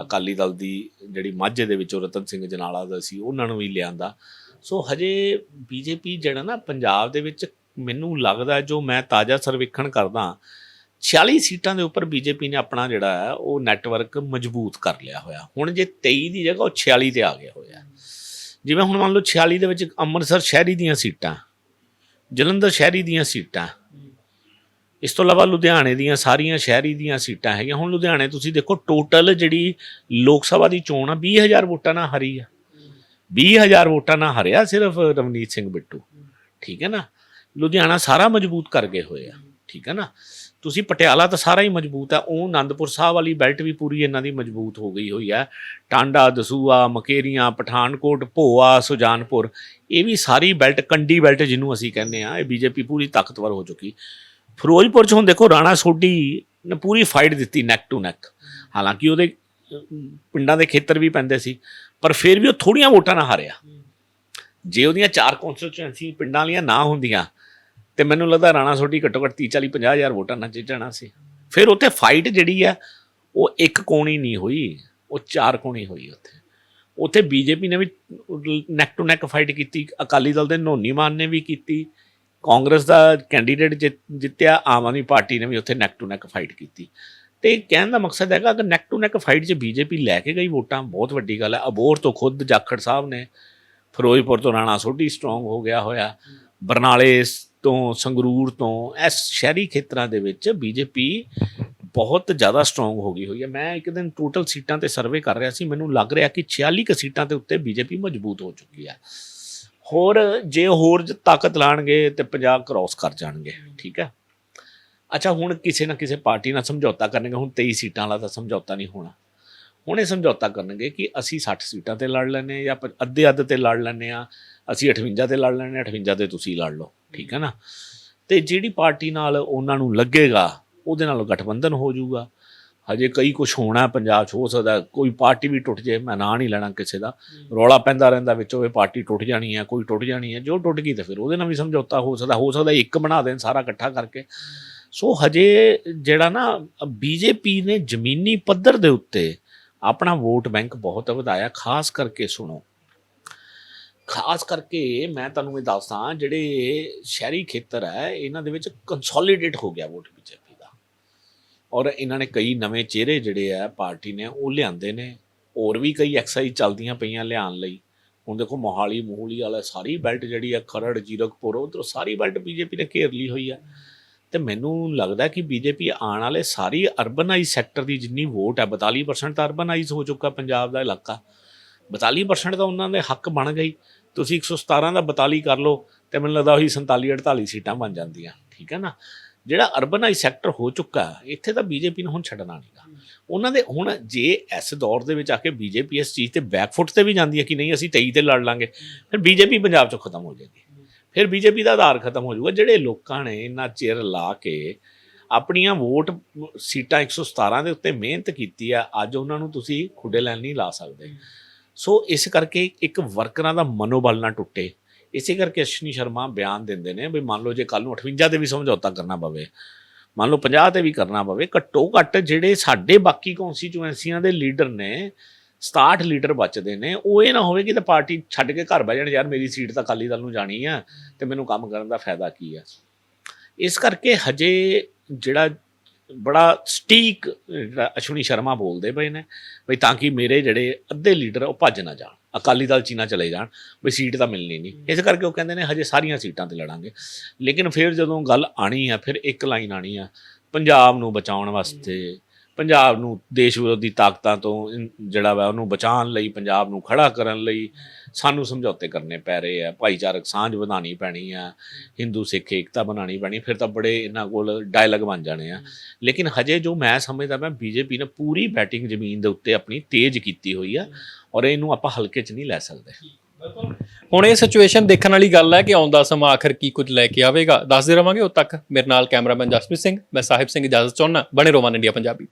ਅਕਾਲੀ ਦਲ ਦੀ ਜਿਹੜੀ ਮਾਝੇ ਦੇ ਵਿੱਚੋਂ ਰਤਨ ਸਿੰਘ ਜਨਾਲਾ ਦਾ ਸੀ, ਉਹਨਾਂ ਨੂੰ ਵੀ ਲਿਆਂਦਾ। ਸੋ ਹਜੇ ਬੀਜੇਪੀ ਜਿਹੜਾ ਨਾ ਪੰਜਾਬ ਦੇ ਵਿੱਚ ਮੈਨੂੰ ਲੱਗਦਾ ਜੋ ਮੈਂ ਤਾਜ਼ਾ ਸਰਵੇਖਣ ਕਰਦਾ 46 ਸੀਟਾਂ ਦੇ ਉੱਪਰ ਬੀਜੇਪੀ ਨੇ ਆਪਣਾ ਜਿਹੜਾ ਹੈ, ਉਹ ਨੈਟਵਰਕ ਮਜ਼ਬੂਤ ਕਰ ਲਿਆ ਹੋਇਆ। ਹੁਣ ਜੇ 23 ਦੀ ਜਗ੍ਹਾ ਉਹ 46 ਤੇ ਆ ਗਿਆ ਹੋਇਆ। ਜਿਵੇਂ ਹੁਣ ਮੰਨ ਲਓ 46 ਦੇ ਵਿੱਚ ਅੰਮ੍ਰਿਤਸਰ ਸ਼ਹਿਰੀ ਦੀਆਂ ਸੀਟਾਂ ਜਲੰਧਰ ਸ਼ਹਿਰੀ ਦੀਆਂ ਸੀਟਾਂ। ਇਸ ਤੋਂ ਇਲਾਵਾ ਲੁਧਿਆਣੇ ਦੀਆਂ ਸਾਰੀਆਂ ਸ਼ਹਿਰੀ ਦੀਆਂ ਸੀਟਾਂ ਹੈਗੀਆਂ। ਹੁਣ ਲੁਧਿਆਣੇ ਤੁਸੀਂ ਦੇਖੋ, ਟੋਟਲ ਜਿਹੜੀ ਲੋਕ ਸਭਾ ਦੀ ਚੋਣ ਆ 20000 ਵੋਟਾਂ ਨਾਲ ਹਰੀ ਆ। 20000 ਵੋਟਾਂ ਨਾਲ ਹਰਿਆ ਸਿਰਫ ਰਵਨੀਤ ਸਿੰਘ ਬਿੱਟੂ। ਠੀਕ ਹੈ ਨਾ? ਲੁਧਿਆਣਾ ਸਾਰਾ ਮਜ਼ਬੂਤ ਕਰ ਗਏ ਹੋਏ ਆ। ਠੀਕ ਹੈ ਨਾ? ਤੁਸੀਂ ਪਟਿਆਲਾ ਤਾਂ ਸਾਰਾ ਹੀ ਮਜ਼ਬੂਤ ਹੈ ਉਹ ਆਨੰਦਪੁਰ ਸਾਹਿਬ ਵਾਲੀ ਬੈਲਟ ਵੀ ਪੂਰੀ ਇਹਨਾਂ ਦੀ ਮਜ਼ਬੂਤ ਹੋ ਗਈ ਹੋਈ ਹੈ। ਟਾਂਡਾ ਦਸੂਆ ਮਕੇਰੀਆਂ ਪਠਾਨਕੋਟ ਭੋਆ ਸੁਜਾਨਪੁਰ ਇਹ ਵੀ ਸਾਰੀ ਬੈਲਟ ਕੰਡੀ ਬੈਲਟ ਜਿਹਨੂੰ ਅਸੀਂ ਕਹਿੰਦੇ ਆ ਇਹ ਬੀਜੇਪੀ ਪੂਰੀ ਤਾਕਤਵਰ ਹੋ ਚੁੱਕੀ। ਫਿਰੋਜ਼ਪੁਰ ਚ ਹੁਣ ਦੇਖੋ ਰਾਣਾ ਸੋਢੀ ਨੇ ਪੂਰੀ ਫਾਈਟ ਦਿੱਤੀ ਨੈਕ ਟੂ ਨੈਕ ਹਾਲਾਂਕਿ ਉਹਦੇ ਪਿੰਡਾਂ ਦੇ ਖੇਤਰ ਵੀ ਪੈਂਦੇ ਸੀ ਪਰ ਫਿਰ ਵੀ ਉਹ ਥੋੜੀਆਂ ਵੋਟਾਂ ਨਾਲ ਹਾਰਿਆ। ਜੇ ਉਹਦੀਆਂ ਚਾਰ ਕੌਂਸਟੀਟਿਊਐਂਸੀ ਪਿੰਡਾਂ ਵਾਲੀਆਂ ਨਾ ਹੁੰਦੀਆਂ ਤੇ ਮੈਨੂੰ ਲੱਗਦਾ ਰਾਣਾ ਸੋਢੀ ਘੱਟੋ ਘੱਟ 30 40 50 ਹਜ਼ਾਰ ਵੋਟਾਂ ਨਾਲ ਜਿੱਤ ਜਾਣਾ ਸੀ। ਫਿਰ ਉੱਥੇ ਫਾਈਟ ਜਿਹੜੀ ਆ, ਉਹ ਇੱਕ ਕੋਣੀ ਨਹੀਂ ਹੋਈ, ਉਹ ਚਾਰ ਕੋਣੀ ਹੋਈ ਉੱਥੇ। ਉੱਥੇ ਬੀਜੇਪੀ ਨੇ ਵੀ ਨੈਕ ਟੂ ਨੈਕ ਫਾਈਟ ਕੀਤੀ, ਅਕਾਲੀ ਦਲ ਦੇ ਨੋਨੀ ਮਾਨ ਨੇ ਵੀ ਕੀਤੀ, ਕਾਂਗਰਸ ਦਾ ਕੈਂਡੀਡੇਟ ਜਿੱਤਿਆ, ਆਮ ਆਦਮੀ ਪਾਰਟੀ ਨੇ ਵੀ ਉੱਥੇ ਨੈਕ ਟੂ ਨੈਕ ਫਾਈਟ ਕੀਤੀ। ਤੇ ਕਹਿਣ ਦਾ ਮਕਸਦ ਹੈਗਾ, ਅਗਰ ਨੈਕ ਟੂ ਨੈਕ ਫਾਈਟ 'ਚ ਬੀਜੇਪੀ ਲੈ ਕੇ ਗਈ ਵੋਟਾਂ, ਬਹੁਤ ਵੱਡੀ ਗੱਲ ਹੈ ਅਬੋਰ ਤੋਂ ਖੁਦ ਜਾਖੜ ਸਾਹਿਬ ਨੇ, ਫਿਰੋਜ਼ਪੁਰ ਤੋਂ ਰਾਣਾ ਸੋਢੀ ਸਟਰੋਂਗ ਹੋ ਗਿਆ ਹੋਇਆ, ਬਰਨਾਲੇ ਤੋਂ, ਸੰਗਰੂਰ ਤੋਂ, ਇਸ ਸ਼ਹਿਰੀ ਖੇਤਰਾਂ ਦੇ ਵਿੱਚ ਬੀਜੇਪੀ ਬਹੁਤ ਜ਼ਿਆਦਾ ਸਟਰੋਂਗ ਹੋ ਗਈ ਹੋਈ ਹੈ। ਮੈਂ ਇੱਕ ਦਿਨ ਟੋਟਲ ਸੀਟਾਂ ਤੇ ਸਰਵੇ ਕਰ ਰਿਹਾ ਸੀ। ਮੈਨੂੰ ਲੱਗ ਰਿਹਾ ਕਿ 46 ਕੁ ਸੀਟਾਂ ਦੇ ਉੱਤੇ ਬੀਜੇਪੀ ਮਜ਼ਬੂਤ ਹੋ ਚੁੱਕੀ ਹੈ। ਹੋਰ, ਜੇ ਹੋਰ ਤਾਕਤ ਲਾਣਗੇ ਤੇ ਪੰਜਾਬ ਕ੍ਰਾਸ ਕਰ ਜਾਣਗੇ। ਠੀਕ ਹੈ? ਅੱਛਾ, ਹੁਣ ਕਿਸੇ ਨਾ ਕਿਸੇ ਪਾਰਟੀ ਨਾਲ ਸਮਝੌਤਾ ਕਰਨਗੇ। ਹੁਣ 23 ਸੀਟਾਂ ਵਾਲਾ ਤਾਂ ਸਮਝੌਤਾ ਨਹੀਂ ਹੋਣਾ। ਹੁਣ ਇਹ ਸਮਝੌਤਾ ਕਰਨਗੇ ਕਿ ਅਸੀਂ 60 ਸੀਟਾਂ ਤੇ ਲੜ ਲੈਨੇ ਆ ਜਾਂ ਅੱਧੇ ਅੱਧ ਤੇ ਲੜ ਲੈਨੇ ਆ ਅਸੀਂ 58 ਤੇ ਲੜ ਲੈਨੇ ਆ 58 ਤੇ ਤੁਸੀਂ ਲੜ ਲਓ। ਠੀਕ ਹੈ ਨਾ? ਤੇ ਜਿਹੜੀ ਪਾਰਟੀ ਨਾਲ ਉਹਨਾਂ ਨੂੰ ਲੱਗੇਗਾ ਉਹਦੇ ਨਾਲ ਗਠਬੰਧਨ ਹੋ ਜਾਊਗਾ। ਹਜੇ ਕਈ ਕੁਝ ਹੋਣਾ ਪੰਜਾਬ 'ਚ ਹੋ ਸਕਦਾ ਕੋਈ ਪਾਰਟੀ ਵੀ ਟੁੱਟ ਜਾਏ ਮੈਂ ਨਾਂ ਨਹੀਂ ਲੈਣਾ ਕਿਸੇ ਦਾ। ਰੌਲਾ ਪੈਂਦਾ ਰਹਿੰਦਾ ਵਿੱਚੋਂ ਇਹ ਪਾਰਟੀ ਟੁੱਟ ਜਾਣੀ ਹੈ ਕੋਈ ਟੁੱਟ ਜਾਣੀ ਹੈ ਜੋ ਟੁੱਟ ਗਈ ਤਾਂ ਫਿਰ ਉਹਦੇ ਨਾਲ ਵੀ ਸਮਝੌਤਾ ਹੋ ਸਕਦਾ ਹੋ ਸਕਦਾ ਇੱਕ ਬਣਾ ਦੇਣ ਸਾਰਾ ਇਕੱਠਾ ਕਰਕੇ। ਸੋ ਹਜੇ ਜਿਹੜਾ ਨਾ ਬੀਜੇਪੀ ਨੇ ਜ਼ਮੀਨੀ ਪੱਧਰ ਦੇ ਉੱਤੇ ਆਪਣਾ ਵੋਟ ਬੈਂਕ ਬਹੁਤ ਵਧਾਇਆ ਖਾਸ ਕਰਕੇ ਸੁਣੋ। ਖਾਸ ਕਰਕੇ ਮੈਂ ਤੁਹਾਨੂੰ ਇਹ ਦੱਸਦਾ ਜਿਹੜੇ ਸ਼ਹਿਰੀ ਖੇਤਰ ਹੈ, ਇਹਨਾਂ ਦੇ ਵਿੱਚ ਕੰਸੋਲੀਡੇਟ ਹੋ ਗਿਆ ਵੋਟ ਬੀਜੇਪੀ ਦਾ। ਔਰ ਇਹਨਾਂ ਨੇ ਕਈ ਨਵੇਂ ਚਿਹਰੇ ਜਿਹੜੇ ਆ, ਪਾਰਟੀ ਨੇ ਉਹ ਲਿਆਂਦੇ ਨੇ। ਹੋਰ ਵੀ ਕਈ ਐਕਸਾਈਜ਼ ਚੱਲਦੀਆਂ ਪਈਆਂ ਲਿਆਉਣ ਲਈ। ਹੁਣ ਦੇਖੋ, ਮੋਹਾਲੀ ਮੋਹਲੀ ਵਾਲਾ ਸਾਰੀ ਬੈਲਟ ਜਿਹੜੀ ਆ, ਖਰੜ, ਜੀਰਕਪੁਰ ਉਧਰ ਸਾਰੀ ਬੈਲਟ ਬੀਜੇਪੀ ਨੇ ਘੇਰ ਲਈ ਹੋਈ ਆ। ਤੇ ਮੈਨੂੰ ਲੱਗਦਾ ਕਿ ਬੀਜੇਪੀ ਆਉਣ ਵਾਲੇ ਸਾਰੀ ਅਰਬਨਾਈਜ਼ ਸੈਕਟਰ ਦੀ ਜਿੰਨੀ ਵੋਟ ਹੈ 42% ਤਾਂ ਅਰਬਨਾਈਜ਼ ਹੋ ਚੁੱਕਾ ਪੰਜਾਬ ਦਾ ਇਲਾਕਾ। 42% ਤਾਂ ਉਹਨਾਂ ਦੇ ਹੱਕ ਬਣ ਗਈ ਤੁਸੀਂ 117 ਦਾ 42 ਕਰ ਲਓ ਤੇ ਮੈਨੂੰ ਲੱਗਦਾ ਉਹੀ 47 48 ਸੀਟਾਂ ਬਣ ਜਾਂਦੀਆਂ, ਠੀਕ ਹੈ ਨਾ? ਜਿਹੜਾ ਅਰਬਨਾਈਜ਼ ਸੈਕਟਰ ਹੋ ਚੁੱਕਾ, ਇੱਥੇ ਤਾਂ ਬੀਜੇਪੀ ਨੂੰ ਹੁਣ ਛੱਡਣਾ ਨਹੀਂਗਾ ਉਹਨਾਂ ਦੇ ਹੁਣ ਜੇ ਇਸ ਦੌਰ ਦੇ ਵਿੱਚ ਆ ਕੇ ਬੀਜੇਪੀ ਇਸ ਚੀਜ਼ ਤੇ ਬੈਕਫੁੱਟ ਤੇ ਵੀ ਜਾਂਦੀ ਹੈ ਕਿ ਨਹੀਂ, ਅਸੀਂ 23 ਤੇ ਲੜ ਲਾਂਗੇ, ਫਿਰ ਬੀਜੇਪੀ ਪੰਜਾਬ ਚੋਂ ਖਤਮ ਹੋ ਜਾਏਗੀ। ਫਿਰ ਬੀਜੇਪੀ ਦਾ ਆਧਾਰ ਖਤਮ ਹੋ ਜਾਊਗਾ। ਜਿਹੜੇ ਲੋਕਾਂ ਨੇ ਇੰਨਾ ਚਿਰ ਲਾ ਕੇ ਆਪਣੀਆਂ ਵੋਟ ਸੀਟਾਂ 117 ਦੇ ਉੱਤੇ ਮਿਹਨਤ ਕੀਤੀ ਆ, ਅੱਜ ਉਹਨਾਂ ਨੂੰ ਤੁਸੀਂ ਖੁੱਡੇ ਲੈਣ ਨਹੀਂ ਲਾ ਸਕਦੇ। ਸੋ ਇਸ ਕਰਕੇ ਇੱਕ ਵਰਕਰਾਂ ਦਾ ਮਨੋਬਲ ਨਾ ਟੁੱਟੇ। ਇਸੇ ਕਰਕੇ ਅਸ਼ਵਨੀ ਸ਼ਰਮਾ ਬਿਆਨ ਦਿੰਦੇ ਨੇ ਵੀ ਮੰਨ ਲਓ ਜੇ ਕੱਲ ਨੂੰ 58 ਤੇ ਵੀ ਸਮਝੌਤਾ ਕਰਨਾ ਪਵੇ, ਮੰਨ ਲਓ 50 ਤੇ ਵੀ ਕਰਨਾ ਪਵੇ, ਘੱਟੋ ਘੱਟ ਜਿਹੜੇ ਸਾਡੇ ਬਾਕੀ ਕੌਂਸਟੀਚੁਐਂਸੀਆਂ ਦੇ ਲੀਡਰ ਨੇ 67 ਲੀਡਰ ਬਚਦੇ ਨੇ, ਉਹ ਇਹ ਨਾ ਹੋਵੇ ਕਿ ਤਾਂ ਪਾਰਟੀ ਛੱਡ ਕੇ ਘਰ ਬਹਿ ਜਾਣ ਯਾਰ ਮੇਰੀ ਸੀਟ ਤਾਂ ਅਕਾਲੀ ਦਲ ਨੂੰ ਜਾਣੀ ਆ ਤੇ ਮੈਨੂੰ ਕੰਮ ਕਰਨ ਦਾ ਫਾਇਦਾ ਕੀ ਆ। ਇਸ ਕਰਕੇ ਹਜੇ ਜਿਹੜਾ ਬੜਾ ਸਟੀਕ ਜਿਹੜਾ ਅਸ਼ਵਨੀ ਸ਼ਰਮਾ ਬੋਲਦੇ ਪਏ ਨੇ ਵੀ ਤਾਂ ਕਿ ਮੇਰੇ ਜਿਹੜੇ ਅੱਧੇ ਲੀਡਰ ਉਹ ਭੱਜ ਨਾ ਜਾਣ ਅਕਾਲੀ ਦਲ ਚੀਨਾ ਚਲੇ ਜਾਣ ਵੀ ਸੀਟ ਤਾਂ ਮਿਲਣੀ ਨਹੀਂ। ਇਸ ਕਰਕੇ ਉਹ ਕਹਿੰਦੇ ਨੇ ਹਜੇ ਸਾਰੀਆਂ ਸੀਟਾਂ ਤੇ ਲੜਾਂਗੇ। ਲੇਕਿਨ ਫਿਰ ਜਦੋਂ ਗੱਲ ਆਣੀ ਆ ਫਿਰ ਇੱਕ ਲਾਈਨ ਆਣੀ ਆ ਪੰਜਾਬ ਨੂੰ ਬਚਾਉਣ ਵਾਸਤੇ ਪੰਜਾਬ ਨੂੰ ਦੇਸ਼ ਵਿਰੋਧੀ ਤਾਕਤਾਂ ਤੋਂ ਜਿਹੜਾ ਵਾ ਉਹਨੂੰ ਬਚਾਉਣ ਲਈ, ਪੰਜਾਬ ਨੂੰ ਖੜਾ ਕਰਨ ਲਈ ਸਾਨੂੰ ਸਮਝੌਤੇ ਕਰਨੇ ਪੈ ਰਹੇ ਆ। ਭਾਈਚਾਰਕ ਸਾਂਝ ਵਧਾਉਣੀ ਪੈਣੀ ਆ, ਹਿੰਦੂ ਸਿੱਖ ਏਕਤਾ ਬਣਾਉਣੀ ਪੈਣੀ, ਫਿਰ ਤਾਂ ਬੜੇ ਇਹਨਾਂ ਕੋਲ ਡਾਇਲੌਗ ਬਣ ਜਾਣੇ ਆ। ਲੇਕਿਨ ਹਜੇ ਜੋ ਮੈਂ ਸਮਝਦਾ ਮੈਂ ਬੀਜੇਪੀ ਨੇ ਪੂਰੀ ਬੈਟਿੰਗ ਜ਼ਮੀਨ ਦੇ ਉੱਤੇ ਆਪਣੀ ਤੇਜ਼ ਕੀਤੀ ਹੋਈ ਆ ਔਰ ਇਹਨੂੰ ਆਪਾਂ ਹਲਕੇ 'ਚ ਨਹੀਂ ਲੈ ਸਕਦੇ। ਹੁਣ ਇਹ ਸਿਚੁਏਸ਼ਨ ਦੇਖਣ ਵਾਲੀ ਗੱਲ ਹੈ ਕਿ ਆਉਂਦਾ ਸਮਾਂ ਆਖਰ ਕੀ ਕੁਝ ਲੈ ਕੇ ਆਵੇਗਾ। ਦੱਸਦੇ ਰਵਾਂਗੇ ਉਦ ਤੱਕ। ਮੇਰੇ ਨਾਲ ਕੈਮਰਾਮੈਨ ਜਸਪ੍ਰੀਤ ਸਿੰਘ, ਮੈਂ ਸਾਹਿਬ ਸਿੰਘ ਇਜਾਜ਼ਤ ਚਾਹੁੰਦਾ। ਬਣੇ ਰੋਮਾਨ ਇੰਡੀਆ ਪੰਜਾਬੀ।